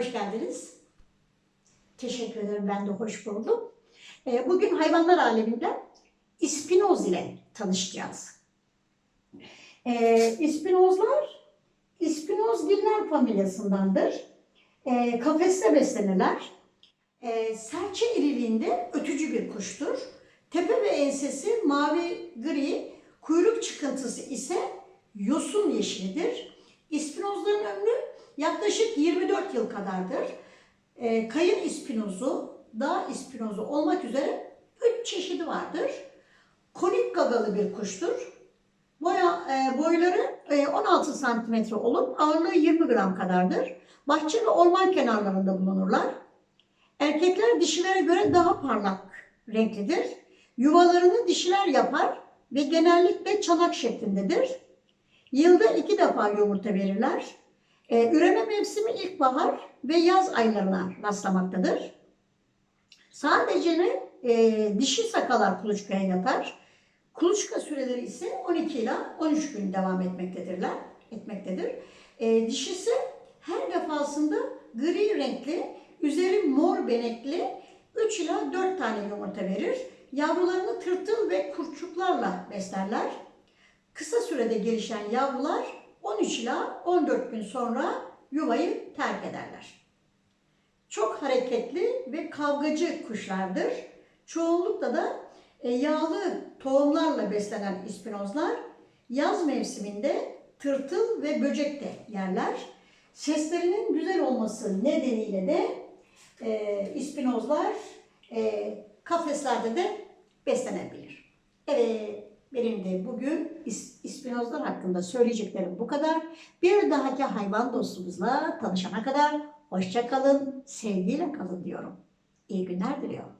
Hoş geldiniz. Teşekkür ederim, ben de hoş buldum. Ee, Bugün hayvanlar aleminde ispinoz ile tanışacağız. Ee, İspinozlar, ispinozgiller familyasındandır. Ee, Kafeste beslenirler. Serçe iriliğinde ötücü bir kuştur. Tepe ve ensesi mavi gri, kuyruk çıkıntısı ise yosun yeşilidir. İspinozların ömrü yaklaşık 24 yıl kadardır. Ee, kayın ispinozu, dağ ispinozu olmak üzere 3 çeşidi vardır. Konik gagalı bir kuştur. Boya, e, boyları e, 16 santimetre olup ağırlığı 20 gram kadardır. Bahçe ve orman kenarlarında bulunurlar. Erkekler dişilere göre daha parlak renklidir. Yuvalarını dişiler yapar ve genellikle çanak şeklindedir. Yılda iki defa yumurta verirler. Ee, üreme mevsimi ilkbahar ve yaz aylarına rastlamaktadır. Sadece? Ee, dişi sakalar kuluçkaya yatar. Kuluçka süreleri ise 12 ila 13 gün devam etmektedirler. Etmektedir. Ee, dişisi her defasında gri renkli, üzeri mor benekli 3 ila 4 tane yumurta verir. Yavrularını tırtıl ve kurçuklarla beslerler. Kısa sürede gelişen yavrular 13 ila 14 gün sonra yuvayı terk ederler. Çok hareketli ve kavgacı kuşlardır. Çoğunlukla da e, yağlı tohumlarla beslenen ispinozlar yaz mevsiminde tırtıl ve böcek de yerler. Seslerinin güzel olması nedeniyle de e, ispinozlar e, kafeslerde de beslenebilir. Evet, benim de bugün is- ispinozlar hakkında söyleyeceklerim bu kadar. Bir dahaki hayvan dostumuzla tanışana kadar hoşça kalın, sevgiyle kalın diyorum. İyi günler diliyorum.